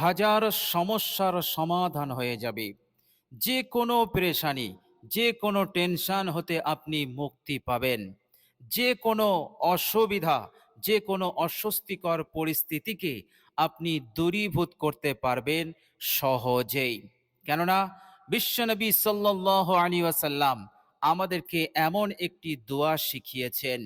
হাজার সমস্যার সমাধান হয়ে যাবে। যে কোনো পেরেশানি, যে কোনো টেনশন হতে আপনি মুক্তি পাবেন। যে কোনো অসুবিধা, যে কোনো অস্বস্তিকর পরিস্থিতিকে আপনি দূরীভূত করতে পারবেন সহজেই। কেননা বিশ্বনবী সাল্লাহ আলী ওয়াসাল্লাম আমাদেরকে এমন একটি দোয়া শিখিয়েছেন।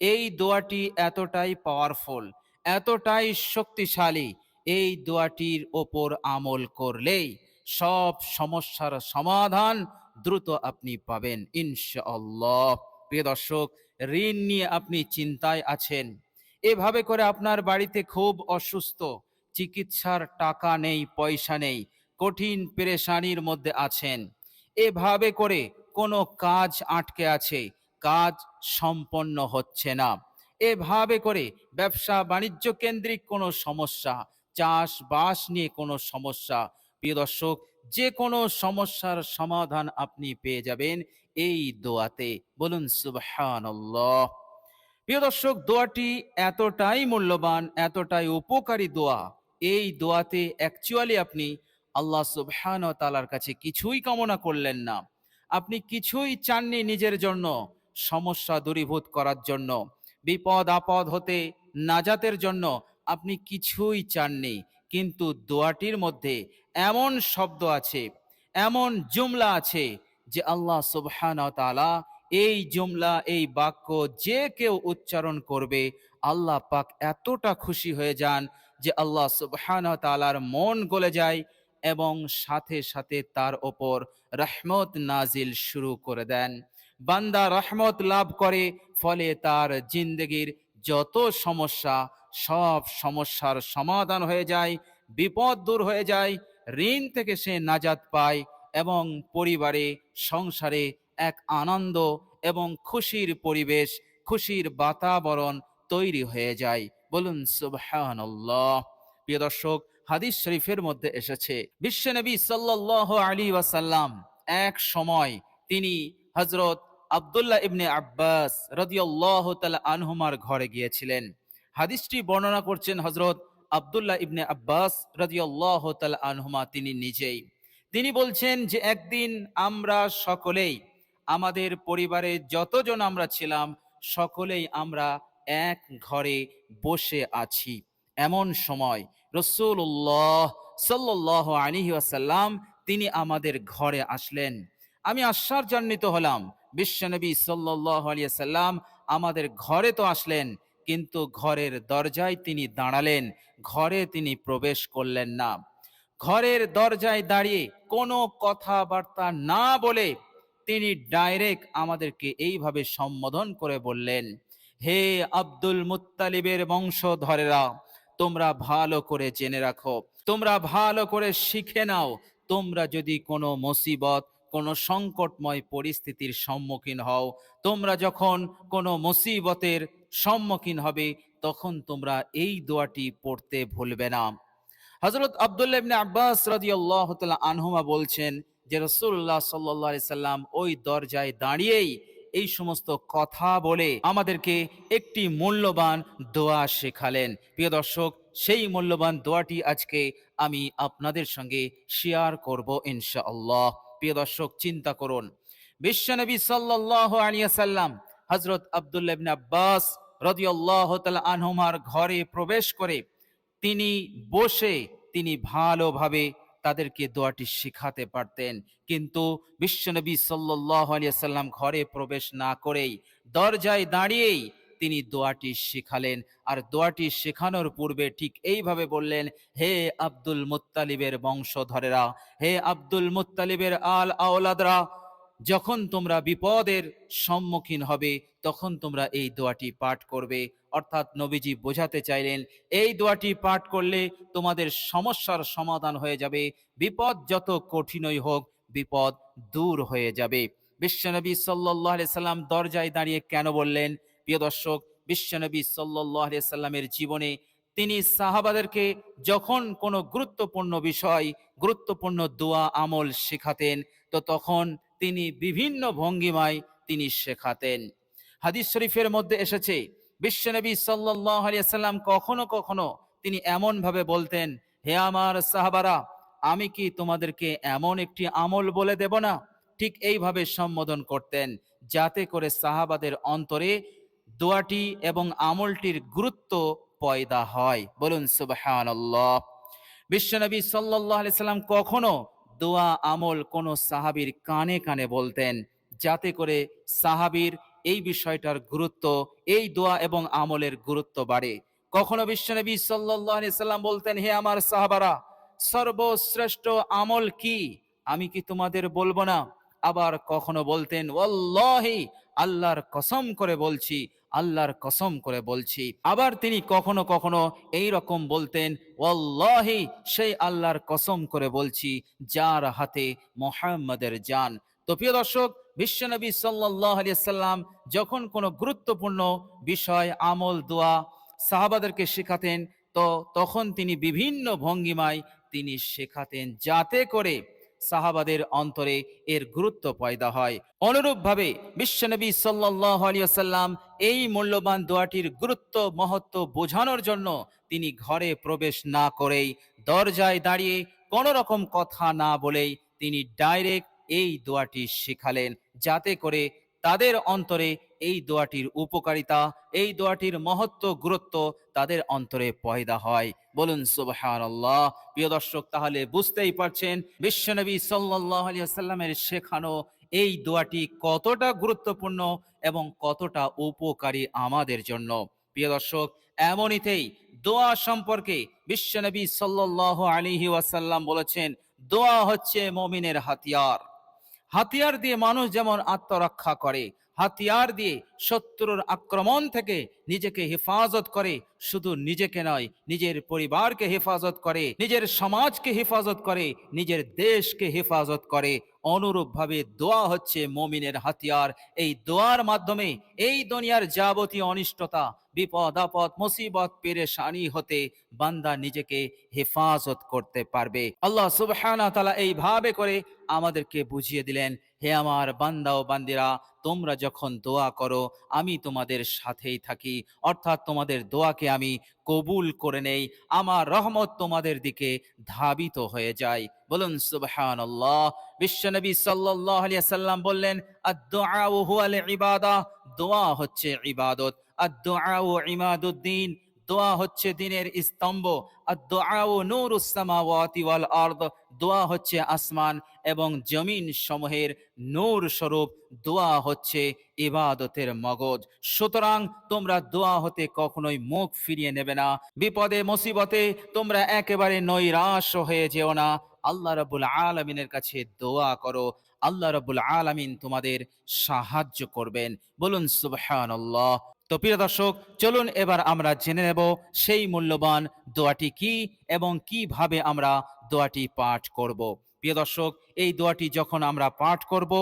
এই দোয়াটি এতটাই পাওয়ারফুল এতটাই শক্তিশালী এই দোয়াটির ওপর আমল করলেই সব সমস্যার সমাধান দ্রুত আপনি পাবেন, ইনশাআল্লাহ। প্রিয় দর্শক, ঋণ নিয়ে আপনি চিন্তায় আছেন, এভাবে করে আপনার বাড়িতে খুব অসুস্থ, চিকিৎসার টাকা নেই, পয়সা নেই, কঠিন পেরেশানির মধ্যে আছেন, এভাবে করে কোনো কাজ আটকে আছে, কাজ সম্পন্ন হচ্ছে না, এভাবে করে ব্যবসা বাণিজ্য কেন্দ্রিক কোনো সমস্যা চাষবাস নিয়ে কোনো সমস্যা। প্রিয় দর্শক যে কোনো সমস্যার সমাধান আপনি পেয়ে যাবেন এই দোয়াতে। বলুন, সুবহানাল্লাহ। প্রিয় দর্শক, দোয়াটি এতটাই মূল্যবান, এতটাই উপকারী দোয়া। এই দোয়াতে অ্যাকচুয়ালি আপনি আল্লাহ সুবহান তালার কাছে কিছুই কামনা করলেন না। আপনি কিছুই চাননি নিজের জন্য, সমস্যা দূরীভূত করার জন্য, বিপদ আপদ হতে নাজাতের জন্য আপনি কিছুই চাননি, কিন্তু দোয়াটির মধ্যে এমন শব্দ আছে, এমন জুমলা আছে যে আল্লাহ সুবহান তালা এই জুমলা, এই বাক্য যে কেউ উচ্চারণ করবে, আল্লাহ পাক এতটা খুশি হয়ে যান যে আল্লাহ সুবহান তালার মন গলে যায় এবং সাথে সাথে তার ওপর রহমত নাজিল শুরু করে দেন। বান্দা রহমত লাভ করে, ফলে তার জিন্দগির যত সমস্যা সব সমস্যার সমাধান হয়ে যায়, বিপদ দূর হয়ে যায়, ঋণ থেকে সে নাজাত পায় এবং পরিবারে, সংসারে এক আনন্দ এবং খুশির পরিবেশ, খুশির বাতাবরণ তৈরি হয়ে যায়। বলুন, সুবহানাল্লাহ। প্রিয় দর্শক, হাদিস শরীফের মধ্যে এসেছে বিশ্বনবী সাল্লাল্লাহু আলী ওয়াসাল্লাম এক সময় তিনি হজরত আব্দুল্লাহ ইবনে আব্বাস রাদিয়াল্লাহু তাআলা আনহুমার ঘরে গিয়েছিলেন। হাদিসটি বর্ণনা করছেন হজরত আব্দুল্লাহ ইবনে আব্বাস তাআলা আনহুমা, তিনি নিজেই। তিনি বলছেন যে, একদিন আমরা সকলেই, আমাদের পরিবারে যতজন আমরা ছিলাম, সকলেই আমরা এক ঘরে বসে আছি। এমন সময় রসুল্লাহ সাল্লাহ আলিহি আসাল্লাম তিনি আমাদের ঘরে আসলেন। আমি আশ্চর্যান্বিত হলাম। বিশ্বনবী সাল্লাহ আলিয়া সাল্লাম আমাদের ঘরে তো আসলেন কিন্তু ঘরের দরজায় তিনি দাঁড়ালেন, ঘরে তিনি প্রবেশ করলেন না। ঘরের দরজায় দাঁড়িয়ে কোনো কথাবার্তা না বলে তিনি ডাইরেক্ট আমাদেরকে এইভাবে সম্বোধন করে বললেন, হে আব্দুল মুত্তালিবের বংশধরেরা, তোমরা ভালো করে জেনে রাখো। তোমরা ভালো করে শিখে নাও। তোমরা যদি কোনো মুসিবত কোনো সংকটময় পরিস্থিতির সম্মুখীন হও। তোমরা যখন কোনো মুসিবতের সম্মুখীন হবে, তখন তোমরা এই দোয়াটি পড়তে ভুলবে না। হজরত আবদুল্লাহ আব্বাস রাদিয়াল্লাহু তাআলা আনহুমা বলছেন যে, রাসূলুল্লাহ সাল্লাল্লাহু আলাইহি সাল্লাম ওই দরজায় দাঁড়িয়েই এই সমস্ত কথা বলে আমাদেরকে একটি মূল্যবান দোয়া শেখালেন। প্রিয় দর্শক, সেই মূল্যবান দোয়াটি আজকে আমি আপনাদের সঙ্গে শেয়ার করব ইনশাআল্লাহ। প্রিয় দর্শক, চিন্তা করুন। বিশ্বনবী সাল্লাল্লাহু আলাইহি সাল্লাম হযরত আব্দুল্লাহ আব্বাস রাদিয়াল্লাহু তাআলা আনহুমার ঘরে প্রবেশ করে তিনি বসে তিনি ভালোভাবে তাদেরকে দোয়াটি শিখাতে পারতেন। কিন্তু বিশ্বনবী সাল্লাহ আলিয়া সাল্লাম ঘরে প্রবেশ না করেই দরজায় দাঁড়িয়েই তিনি দোয়াটি শেখালেন। আর দোয়াটি শেখানোর পূর্বে ঠিক এইভাবে বললেন, হে আব্দুল মুত্তালিবের বংশধরেরা, হে আব্দুল মুত্তালিবের আল আওলাদরা, যখন তোমরা বিপদের সম্মুখীন হবে, তখন তোমরা এই দোয়াটি পাঠ করবে। অর্থাৎ নবীজি বোঝাতে চাইলেন, এই দোয়াটি পাঠ করলে তোমাদের সমস্যার সমাধান হয়ে যাবে। বিপদ যত কঠিনই হোক, বিপদ দূর হয়ে যাবে। বিশ্বনবী সাল্লাহ সাল্লাম দরজায় দাঁড়িয়ে কেন বললেন প্রিয় দর্শক বিশ্বনবী সাল্লাহ সাল্লামের জীবনে তিনি সাহাবাদেরকে যখন কোনো গুরুত্বপূর্ণ বিষয়, গুরুত্বপূর্ণ দোয়া, আমল শেখাতেন, তো তখন তিনি বিভিন্ন ভঙ্গিমায় তিনি শেখাতেন। হাদিস শরীফের মধ্যে এসেছে বিশ্বনবী সাল্লাহ কখনো কখনো তিনি এমন ভাবে বলতেন, হে আমার সাহাবারা, আমি কি তোমাদেরকে এমন একটি আমল বলে দেব না? ঠিক এইভাবে সম্বোধন করতেন, যাতে করে সাহাবাদের অন্তরে দোয়াটি এবং আমলটির গুরুত্ব পয়দা হয়। বলুন, সুবহানাল্লাহ। বিশ্বনবী আলাইহি সাল্লাম কখনো দোয়া, আমল কোনো সাহাবীর কানে কানে বলতেন, যাতে করে সাহাবীর এই বিষয়টার গুরুত্ব, এই দোয়া এবং আমলের গুরুত্ব বাড়ে। কখনো বিশ্বনবী আলাইহি সাল্লাম বলতেন, হে আমার সাহাবারা, সর্বশ্রেষ্ঠ আমল কি? আমি কি তোমাদের বলব না? আবার কখনো বলতেন আল্লাহর কসম করে বলছি আল্লাহর কসম করে বলছি। আবার তিনি কখনো কখনো এই রকম বলতেন, ওয়াল্লাহি সেই আল্লাহর কসম করে বলছি, যার হাতে মোহাম্মদের যান তো প্রিয় দর্শক বিশ্বনবী সাল্লাহ সাল্লাম যখন কোনো গুরুত্বপূর্ণ বিষয়, আমল, দোয়া সাহাবাদেরকে শেখাতেন, তো তখন তিনি বিভিন্ন ভঙ্গিমায় তিনি শেখাতেন, যাতে করে সাহাবাদের অন্তরে এর গুরুত্ব পয়দা হয়। অনুরূপভাবে বিশ্বনবী সাল্লাহ আলিয়াল্লাম এই মূল্যবান দোয়াটির গুরুত্ব, মহত্ব বোঝানোর জন্য তিনি ঘরে প্রবেশ না করেই দরজায় দাঁড়িয়ে কোনো রকম কথা না বলেই তিনি ডাইরেক্ট এই দোয়াটি শিখালেন, যাতে করে তাদের অন্তরে এই দোয়াটির উপকারিতা, এই দোয়াটির মহত্ব, গুরুত্ব তাদের অন্তরে পয়দা হয়। বলুন, সুবহানাল্লাহ। প্রিয় দর্শক, তাহলে বুঝতেই পারছেন, বিশ্বনবী আলাইহি শেখানো এই দোয়াটি কতটা গুরুত্বপূর্ণ এবং কতটা উপকারী আমাদের জন্য। প্রিয় দর্শক, এমনিতেই দোয়া সম্পর্কে বিশ্বনবী সাল্লাল্লাহু আলাইহি ওয়াসাল্লাম বলেছেন, দোয়া হচ্ছে মমিনের হাতিয়ার। হাতিয়ার দিয়ে মানুষ যেমন আত্মরক্ষা করে হাতিয়ার দিয়ে শত্রুর আক্রমণ থেকে নিজেকে হেফাজত করে, শুধু নিজেকে নয়, নিজের পরিবারকে হেফাজত করে, নিজের সমাজকে হেফাজত করে, নিজের দেশকে হেফাজত করে। অনুরূপভাবে দোয়া হচ্ছে মমিনের হাতিয়ার। এই দোয়ার মাধ্যমে এই দুনিয়ার যাবতীয় অনিষ্টতা, বিপদ, আপদ, মুসিবত, পেরেশানি হতে বান্দা নিজেকে হেফাজত করতে পারবে। আল্লাহ সুবহানাহু তাআলা এইভাবে করে আমাদেরকে বুঝিয়ে দিলেন, হে আমার বান্দা ও বান্দিরা, তোমরা যখন দোয়া করো, আমি তোমাদের সাথেই থাকি। অর্থাৎ তোমাদের দোয়াকে আমি কবুল করে নেই, আমার রহমত তোমাদের দিকে ধাবিত হয়ে যায়। বলুন সুবহানাল্লাহ। বিশ্বনবী আলাইহি সাল্লাম বললেন ইবাদা দোয়া হচ্ছে ইবাদত। ইমাদুদ্দিন, দোয়া হচ্ছে দিনের স্তম্ভ। দোয়া হচ্ছে আসমান এবং জমিন সমূহের নূর স্বরূপ দোয়া হচ্ছে ইবাদতের মগজ। সুতরাং তোমরা দোয়া হতে কখনোই মুখ ফিরিয়ে নেবে না। বিপদে, মুসিবতে তোমরা একেবারে নৈরাশ হয়ে যেও না। আল্লাহ রাব্বুল আলামিনের কাছে দোয়া করো। আল্লাহ রাব্বুল আলামিন তোমাদের সাহায্য করবেন। বলুন, সুবহানাল্লাহ। তো প্রিয় দর্শক, চলুন এবার আমরা জেনে নেব সেই মূল্যবান দোয়াটি কি এবং কীভাবে আমরা দোয়াটি পাঠ করব। প্রিয় দর্শক, এই দোয়াটি যখন আমরা পাঠ করব,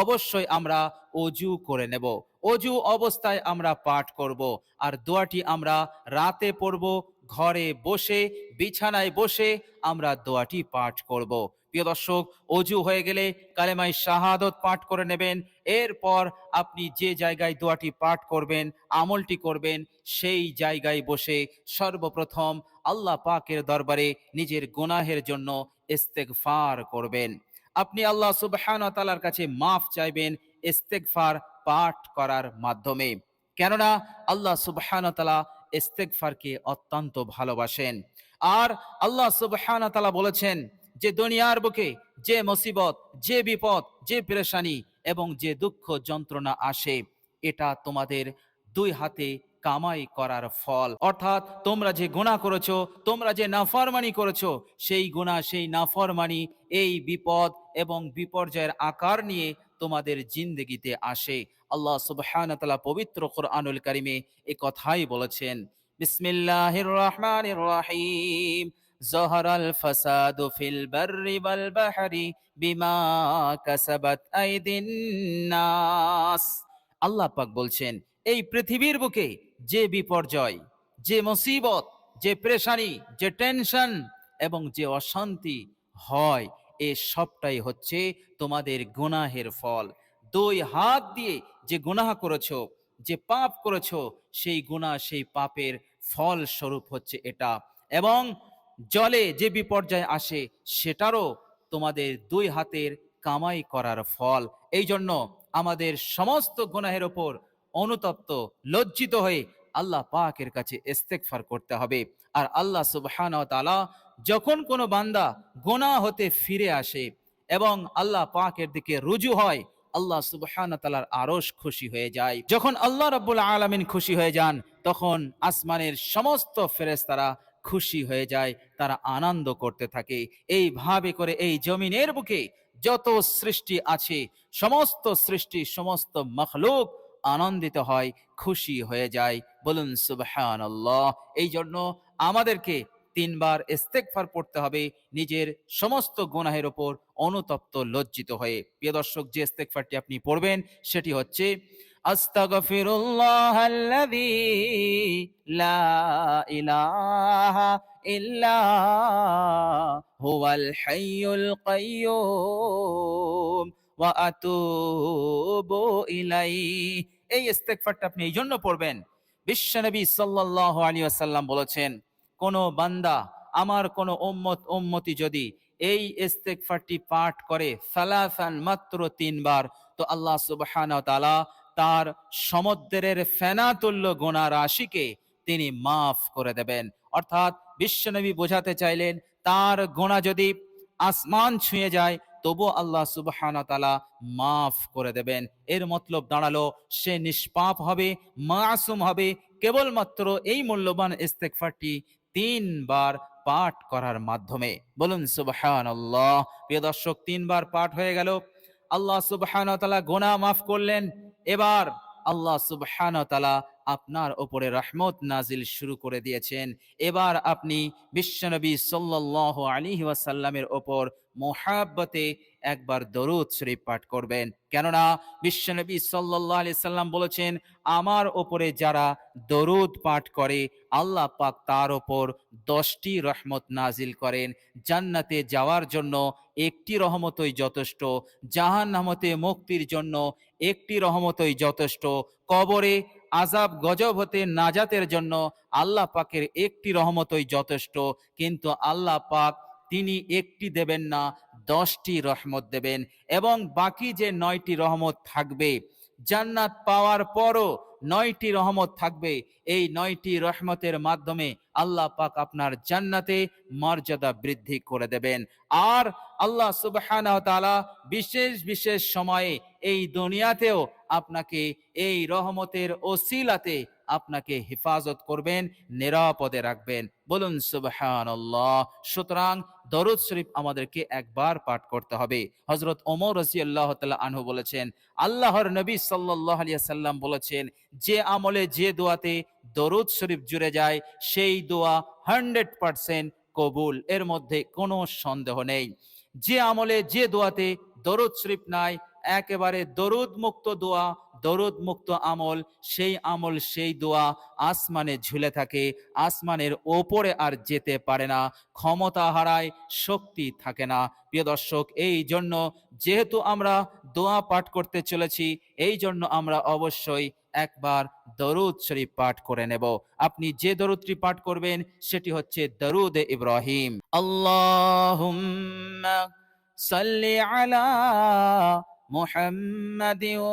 অবশ্যই আমরা অজু করে নেব। অজু অবস্থায় আমরা পাঠ করব। আর দোয়াটি আমরা রাতে পড়ব ঘরে বসে, বিছানায় বসে আমরা দোয়াটি পাঠ করব। প্রিয় দর্শক, অজু হয়ে গেলে কালেমাই শাহাদত পাঠ করে নেবেন। এরপর আপনি যে জায়গায় দোয়াটি পাঠ করবেন, আমলটি করবেন, সেই জায়গায় বসে সর্বপ্রথম আল্লাহ পাকের দরবারে নিজের গুনাহের জন্য ইস্তেগফার করবেন। আপনি আল্লাহ সুবহান তালার কাছে মাফ চাইবেন ইস্তেগফার পাঠ করার মাধ্যমে। কেননা আল্লাহ সুবহান তালা ইস্তেগফারকে অত্যন্ত ভালোবাসেন। আর আল্লাহ সুবহান বলেছেন যে দুনিয়ার বুকে যে মুসিবত, যে বিপদ, যে পেরেশানি এবং যে দুঃখ যন্ত্রণা আসে, এটা তোমাদের দুই হাতে কামাই করার ফল। অর্থাৎ তোমরা যে গুণা করেছ, তোমরা যে নাফরমানি করেছ, সেই গুণা সেই নাফরমানি, এই বিপদ এবং বিপর্যয়ের আকার নিয়ে তোমাদের জিন্দগিতে আসে। আল্লাহ সুবহানতালা পবিত্র কোরআনুল করিমে এ কথাই বলেছেন, বিসমিল্লাহির রহমানির রহিম। জহরাল ফাসাদু ফিল বাররি ওয়াল বাহরি বিমা কাসাবাত আইদিন নাস। আল্লাহ পাক বলছেন, এই পৃথিবীর বুকে যে বিপর্যয়, যে মুসিবত, যে প্রেশারি যে টেনশন এবং যে অশান্তি হয় এ সবটাই হচ্ছে তোমাদের গুনাহের ফল। দুই হাত দিয়ে যে গুনাহ করেছ, যে পাপ করেছ, সেই গুনাহ সেই পাপের ফল স্বরূপ হচ্ছে এটা। এবং জলে যে বিপর্যয় আসে, সেটারও তোমাদের দুই হাতের কামাই করার ফল। এই জন্য আমাদের সমস্ত গুনাহের ওপর অনুতপ্ত, লজ্জিত হয়ে আল্লাহ পাকের কাছে ইস্তেগফার করতে হবে। আর আল্লাহ সুবহানাহু ওয়া তাআলা যখন কোনো বান্দা গোনা হতে ফিরে আসে এবং আল্লাহ পাকের দিকে রুজু হয়, আল্লাহ সুবহানাহু ওয়া তাআলার আরশ খুশি হয়ে যায়। যখন আল্লাহ রাব্বুল আলামিন খুশি হয়ে যান, তখন আসমানের সমস্ত ফেরেশতারা খুশি হয়ে যায়, তারা আনন্দ করতে থাকে। এইভাবে করে এই জমিনের বুকে যত সৃষ্টি আছে, সমস্ত সৃষ্টি, সমস্ত মখলুক আনন্দিত হয়, খুশি হয়ে যায়। বলুন সুবহানাল্লাহ। এই জন্য আমাদেরকে তিনবার ইস্তেগফার পড়তে হবে, নিজের সমস্ত গুনাহের ওপর অনুতপ্ত লজ্জিত হয়ে। প্রিয় দর্শক, যে ইস্তেগফারটি আপনি পড়বেন, সেটি হচ্ছে, আস্তাগফিরুল্লাহ আল্লাযী লা ইলাহা ইল্লা হুয়াল হাইয়ুল কাইয়্যুম ওয়া আতুবু ইলাইহি। এই ইস্তেগফারটা আপনি এই জন্য পড়বেন বিশ্বনবী সাল্লাল্লাহু আলাইহি ওয়াসাল্লাম বলেছেন কোন বান্দা, আমার কোন উম্মত, উম্মতি যদি এই ইস্তেগফারটি পাঠ করে সালাসান মাত্র তিনবার, তো আল্লাহ সুবহানাহু ওয়া তার সমুদ্রের ফেনাতুল্য গোনা রাশিকে তিনি মাফ করে দেবেন। অর্থাৎ বিশ্বনবী বোঝাতে চাইলেন, তার গোনা যদি আসমান ছুঁয়ে যায় তবু আল্লাহ সুবহানাহু ওয়া তাআলা মাফ করে দেবেন। এর মতলব দাঁড়াল, সে নিষ্পাপ হবে, মাসুম হবে, কেবলমাত্র এই মূল্যবান ইস্তেগফারটি তিনবার পাঠ করার মাধ্যমে। বলুন, সুবহানাল্লাহ। প্রিয় দর্শক, তিনবার পাঠ হয়ে গেল। আল্লাহ সুবহান তালা গোনা মাফ করলেন। এবার আল্লাহ সুবহান তালা আপনার ওপরে রহমত নাজিল শুরু করে দিয়েছেন। এবার আপনি বিশ্বনবী সাল্লাহ আলী ওয়াসাল্লামের ওপর মোহাব্বতে একবার দরুদ শরীফ পাঠ করবেন। কেননা বিশ্বনবী সাল্লাল্লাহু আলাইহি সাল্লাম বলেছেন, আমার ওপরে যারা দরুদ পাঠ করে, আল্লাহ পাক তার ওপর দশটি রহমত নাজিল করেন। জান্নাতে যাওয়ার জন্য একটি রহমতই যথেষ্ট, জাহান্নামতে মুক্তির জন্য একটি রহমতই যথেষ্ট, কবরে আজাব গজব হতে নাজাতের জন্য আল্লাহ পাকের একটি রহমতই যথেষ্ট। কিন্তু আল্লাহ পাক তিনি একটি দেবেন না, দশটি রহমত দেবেন এবং বাকি যে নয়টি রহমত থাকবে, জান্নাত পাওয়ার পরও নয়টি রহমত থাকবে। এই নয়টি রহমতের মাধ্যমে আল্লাহ পাক আপনার জান্নাতে মর্যাদা বৃদ্ধি করে দেবেন। আর আল্লাহ তাআলা বিশেষ বিশেষ সময়ে এই দুনিয়াতেও আপনাকে এই রহমতের ওসিলাতে আপনাকে হেফাজত করবেন, নিরাপদে রাখবেন। বলুন, সুবহানাল্লাহ। সুতরাং দরুদ শরীফ আমাদেরকে একবার পাঠ করতে হবে। হযরত ওমর রাদিয়াল্লাহু তাআলা আনহু বলেছেন, আল্লাহর নবী আলাইহি সাল্লাম বলেছেন, যে আমলে যে দোয়াতে দরুদ শরীফ জুড়ে যায়, সেই দোয়া হান্ড্রেড পার্সেন্ট কবুল। এর মধ্যে কোনো সন্দেহ নেই। যে আমলে যে দোয়াতে দরুদ শরীফ নাই, একেবারে দরুদ মুক্ত দোয়া দরদ মুক্ত আমল, সেই আমল, সেই দোয়া আসমানে ঝুলে থাকে, আসমানের ওপরে আর যেতে পারে না, ক্ষমতা হারায়, শক্তি থাকে না। প্রিয় দর্শক, এই জন্য যেহেতু আমরা দোয়া পাঠ করতে চলেছি, এই জন্য আমরা অবশ্যই একবার দরুদ শরীফ পাঠ করে নেব। আপনি যে দরুদটি পাঠ করবেন, সেটি হচ্ছে দরুদ ইব্রাহিম। আল্লাহ সাল্লি আলা মুহাম্মাদিও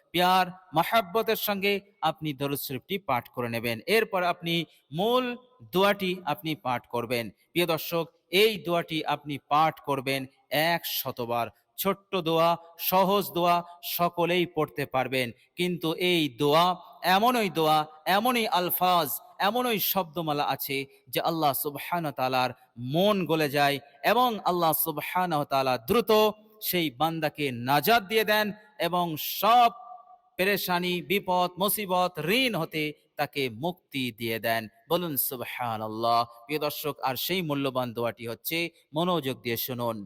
প্যার, মহাব্বতের সঙ্গে আপনি দরুদ শরীফটি পাঠ করে নেবেন। এরপর আপনি মূল দোয়াটি আপনি পাঠ করবেন। প্রিয় দর্শক, এই দোয়াটি আপনি পাঠ করবেন এক শতবার ছোট্ট দোয়া, সহজ দোয়া, সকলেই পড়তে পারবেন। কিন্তু এই দোয়া, এমনই দোয়া, এমনই আলফাজ, এমনই শব্দমালা আছে যে আল্লাহ সুবহান তালার মন গলে যায় এবং আল্লাহ সুবহান তালা দ্রুত সেই বান্দাকে নাজাদ দিয়ে দেন এবং সব পেরেশানি, বিপদ, মুসিবত, ঋণ হতে তাকে মুক্তি দিয়ে দেন। বলুন সুবহান আল্লাহ প্রিয় দর্শক, আর সেই মূল্যবান দোয়াটি হচ্ছে মনোযোগ দিয়ে শুনুন।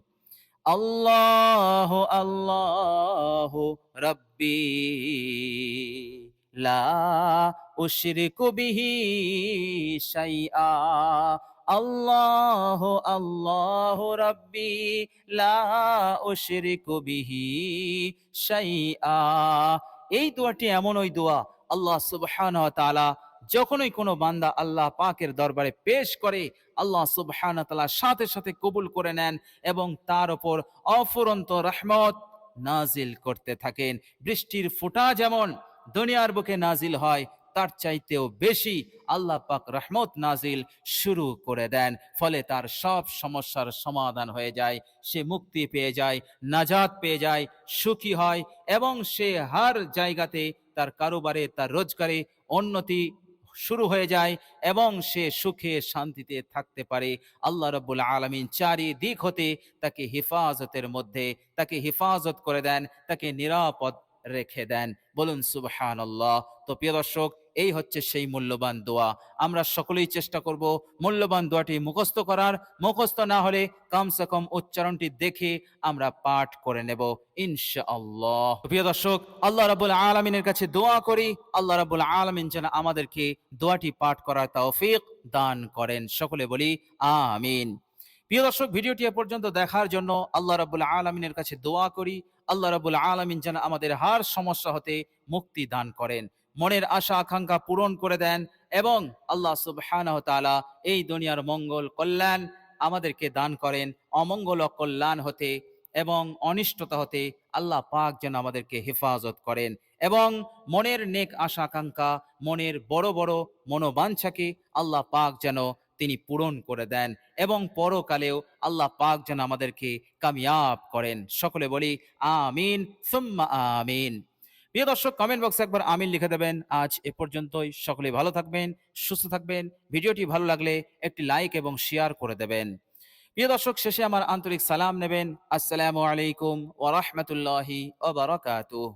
আল্লাহ আল্লাহ রব্বি, লা উশরিকু বিহি শাইআ। আল্লাহ আল্লাহ রব্বি, লা উশরিকু বিহি শাইআ। এই দোয়াটি এমন ওই দোয়া, আল্লাহ সুবহান যখনই কোনো বান্দা আল্লাহ পাকের দরবারে পেশ করে, আল্লাহ সুবহান তালা সাথে সাথে কবুল করে নেন এবং তার ওপর অফুরন্ত রহমত নাজিল করতে থাকেন। বৃষ্টির ফোঁটা যেমন দুনিয়ার বুকে নাজিল হয় তার চাইতেও বেশি আল্লাহ পাক রহমত নাজিল শুরু করে দেন। ফলে তার সব সমস্যার সমাধান হয়ে যায়, সে মুক্তি পেয়ে যায়, নাজাত পেয়ে যায়, সুখী হয় এবং সে হার জায়গাতে তার কারোবারে, তার রোজগারে উন্নতি শুরু হয়ে যায় এবং সে সুখে শান্তিতে থাকতে পারে। আল্লাহ রব্বুল আলমিন চারিদিক হতে তাকে হেফাজতের মধ্যে, তাকে হেফাজত করে দেন, তাকে নিরাপদ রেখে দেন। বলুন সুবহান আল্লাহ তো প্রিয় দর্শক, এই হচ্ছে সেই মূল্যবান দোয়া। আমরা সকলেই চেষ্টা করব মূল্যবান দোয়াটি মুখস্থ করার। মুখস্থ না হলে কমসে কম উচ্চারণটি দেখে আমরা পাঠ করে নেব, ইনশাআল্লাহ। প্রিয় দর্শক, আল্লাহ রাবুল আলমিনের কাছে দোয়া করি। আল্লাহ রাবুল আলমিন যেন আমাদেরকে দোয়াটি পাঠ করার তৌফিক দান করেন। সকলে বলি, আমিন। প্রিয় দর্শক, ভিডিওটি এ পর্যন্ত দেখার জন্য আল্লাহ রাবুল আলমিনের কাছে দোয়া করি। আল্লাহ রাবুল আলমিন যেন আমাদের হার সমস্যা হতে মুক্তি দান করেন। মনের আশা, আকাঙ্ক্ষা পূরণ করে দেন এবং আল্লাহ সুবহানাহু তাআলা এই দুনিয়ার মঙ্গল কল্যাণ আমাদেরকে দান করেন। অমঙ্গল কল্যাণ হতে এবং অনিষ্টতা হতে আল্লাহ পাক যেন আমাদেরকে হেফাজত করেন এবং মনের নেক আশা, আকাঙ্ক্ষা, মনের বড় বড় মনোবাঞ্ছাকে আল্লাহ পাক যেন তিনি পূরণ করে দেন এবং পরকালেও আল্লাহ পাক যেন আমাদেরকে কামিয়াব করেন। সকলে বলি, আমিন, সুম্মা আমিন। প্রিয় দর্শক কমেন্ট বক্সে একবার আমিন লিখে দেবেন। আজ এ পর্যন্তই। সকলে ভালো থাকবেন, সুস্থ থাকবেন। ভিডিওটি ভালো লাগলে একটি লাইক এবং শেয়ার করে দেবেন। প্রিয় দর্শক, শেষে আমার আন্তরিক সালাম নেবেন। আসসালামু আলাইকুম ওয়া বারাকাতুহু।